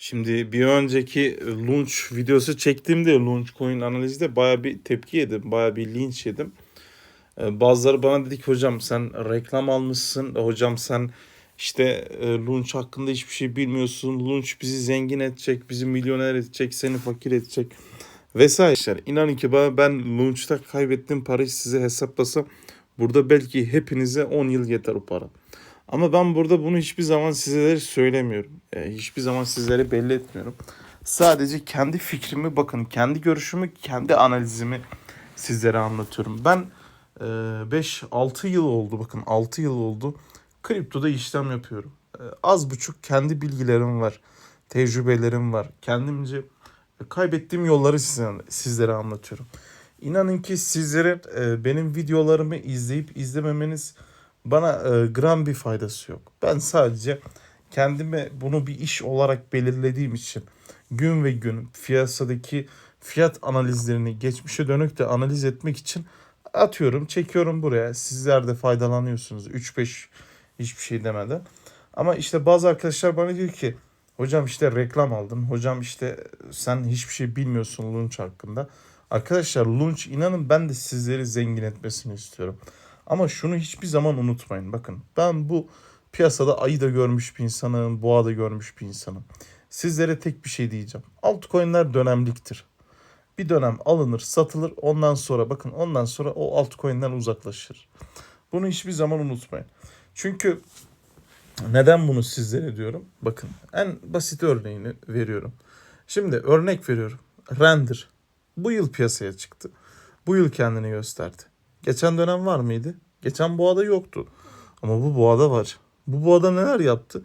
Şimdi bir önceki launch videosu çektiğimde launch coin analizde baya bir tepki yedim. Baya bir linç yedim. Ee, Bazıları bana dedi ki hocam sen reklam almışsın. Hocam sen işte e, launch hakkında hiçbir şey bilmiyorsun. Launch bizi zengin edecek, bizi milyoner edecek, seni fakir edecek vesaire. İnanın ki bana ben launch'ta kaybettiğim parayı size hesaplasam burada belki hepinize 10 yıl yeter o para. Ama ben burada bunu hiçbir zaman sizlere söylemiyorum. E, hiçbir zaman sizlere belli etmiyorum. Sadece kendi fikrimi bakın, kendi görüşümü, kendi analizimi sizlere anlatıyorum. Ben e, 5-6 yıl oldu bakın 6 yıl oldu kriptoda işlem yapıyorum. E, az buçuk kendi bilgilerim var, tecrübelerim var. Kendimce kaybettiğim yolları size, sizlere anlatıyorum. İnanın ki sizlere e, benim videolarımı izleyip izlememeniz bana e, gram bir faydası yok. Ben sadece kendime bunu bir iş olarak belirlediğim için gün ve gün piyasadaki fiyat analizlerini geçmişe dönük de analiz etmek için atıyorum, çekiyorum buraya. Sizler de faydalanıyorsunuz. 3-5 hiçbir şey demeden. Ama işte bazı arkadaşlar bana diyor ki hocam işte reklam aldın. Hocam işte sen hiçbir şey bilmiyorsun Lunch hakkında. Arkadaşlar Lunch inanın ben de sizleri zengin etmesini istiyorum. Ama şunu hiçbir zaman unutmayın. Bakın ben bu piyasada ayı da görmüş bir insanım, boğa da görmüş bir insanım. Sizlere tek bir şey diyeceğim. Altcoin'ler dönemliktir. Bir dönem alınır, satılır. Ondan sonra bakın ondan sonra o altcoin'den uzaklaşır. Bunu hiçbir zaman unutmayın. Çünkü neden bunu sizlere diyorum? Bakın en basit örneğini veriyorum. Şimdi örnek veriyorum. Render bu yıl piyasaya çıktı. Bu yıl kendini gösterdi. Geçen dönem var mıydı? Geçen boğada yoktu. Ama bu boğada var. Bu boğada neler yaptı?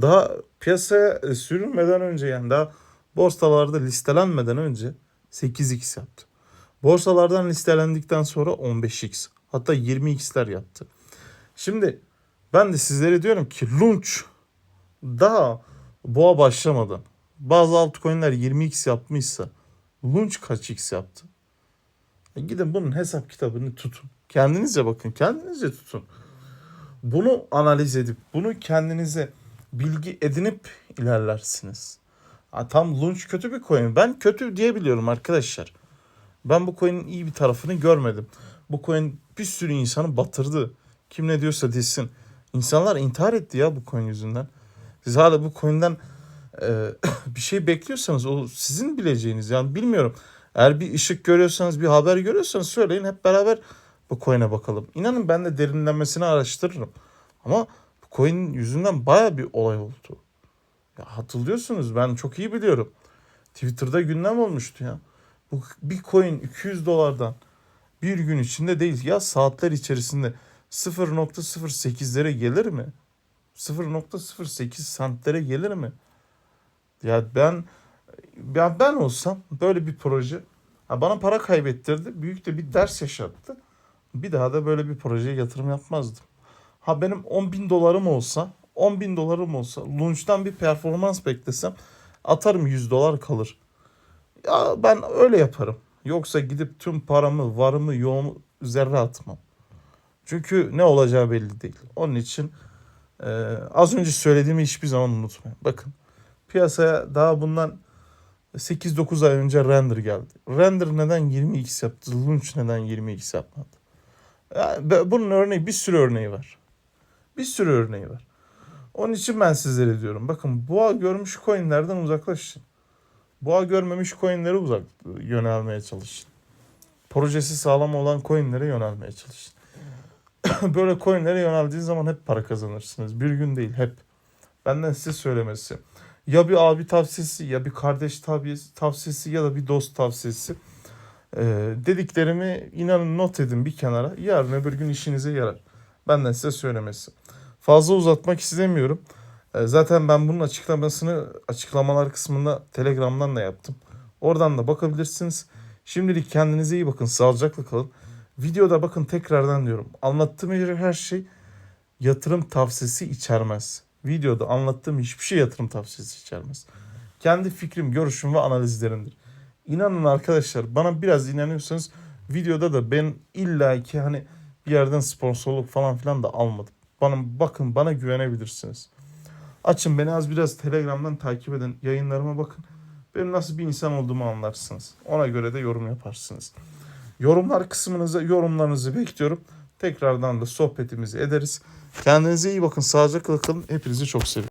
Daha piyasaya sürülmeden önce yani daha borsalarda listelenmeden önce 8x yaptı. Borsalardan listelendikten sonra 15x hatta 20x'ler yaptı. Şimdi ben de sizlere diyorum ki Lunch daha boğa başlamadan bazı altcoin'ler 20x yapmışsa Lunch kaç x yaptı? E gidin bunun hesap kitabını tutun. Kendinizce bakın, kendinizce tutun. Bunu analiz edip, bunu kendinize bilgi edinip ilerlersiniz. Ha, tam Lunch kötü bir coin. Ben kötü diyebiliyorum arkadaşlar. Ben bu coin'in iyi bir tarafını görmedim. Bu coin bir sürü insanı batırdı. Kim ne diyorsa desin. İnsanlar intihar etti ya bu coin yüzünden. Siz hala bu coin'den e, bir şey bekliyorsanız o sizin bileceğiniz. Yani bilmiyorum. Eğer bir ışık görüyorsanız, bir haber görüyorsanız söyleyin hep beraber bu coin'e bakalım. İnanın ben de derinlenmesini araştırırım. Ama bu coin yüzünden baya bir olay oldu. Ya hatırlıyorsunuz ben çok iyi biliyorum. Twitter'da gündem olmuştu ya. Bu bir coin 200 dolardan bir gün içinde değil ya saatler içerisinde 0.08'lere gelir mi? 0.08 santlere gelir mi? Ya ben ya ben olsam böyle bir proje bana para kaybettirdi. Büyük de bir ders yaşattı. Bir daha da böyle bir projeye yatırım yapmazdım. Ha benim 10 bin dolarım olsa 10 bin dolarım olsa Launch'tan bir performans beklesem atarım 100 dolar kalır. Ya ben öyle yaparım. Yoksa gidip tüm paramı, varımı, yoğumu zerre atmam. Çünkü ne olacağı belli değil. Onun için e, az önce söylediğimi hiçbir zaman unutmayın. Bakın piyasaya daha bundan 8-9 ay önce render geldi. Render neden 20x yaptı? Launch neden 20x yapmadı? Yani bunun örneği bir sürü örneği var. Bir sürü örneği var. Onun için ben sizlere diyorum. Bakın boğa görmüş coinlerden uzaklaşın. Boğa görmemiş coinlere uzak yönelmeye çalışın. Projesi sağlam olan coinlere yönelmeye çalışın. Böyle coinlere yöneldiğiniz zaman hep para kazanırsınız. Bir gün değil hep. Benden size söylemesi. Ya bir abi tavsiyesi ya bir kardeş tavsiyesi ya da bir dost tavsiyesi. Ee, dediklerimi inanın not edin bir kenara. Yarın öbür gün işinize yarar. Benden size söylemesi. Fazla uzatmak istemiyorum. Ee, zaten ben bunun açıklamasını açıklamalar kısmında Telegram'dan da yaptım. Oradan da bakabilirsiniz. Şimdilik kendinize iyi bakın. Sağlıcakla kalın. Videoda bakın tekrardan diyorum. Anlattığım her şey yatırım tavsiyesi içermez. Videoda anlattığım hiçbir şey yatırım tavsiyesi içermez. Kendi fikrim, görüşüm ve analizlerimdir. İnanın arkadaşlar bana biraz inanıyorsanız videoda da ben illa ki hani bir yerden sponsorluk falan filan da almadım. Bana bakın bana güvenebilirsiniz. Açın beni az biraz Telegram'dan takip edin. Yayınlarıma bakın. Benim nasıl bir insan olduğumu anlarsınız. Ona göre de yorum yaparsınız. Yorumlar kısmınıza yorumlarınızı bekliyorum. Tekrardan da sohbetimizi ederiz. Kendinize iyi bakın. Sağlıcakla kalın. Hepinizi çok seviyorum.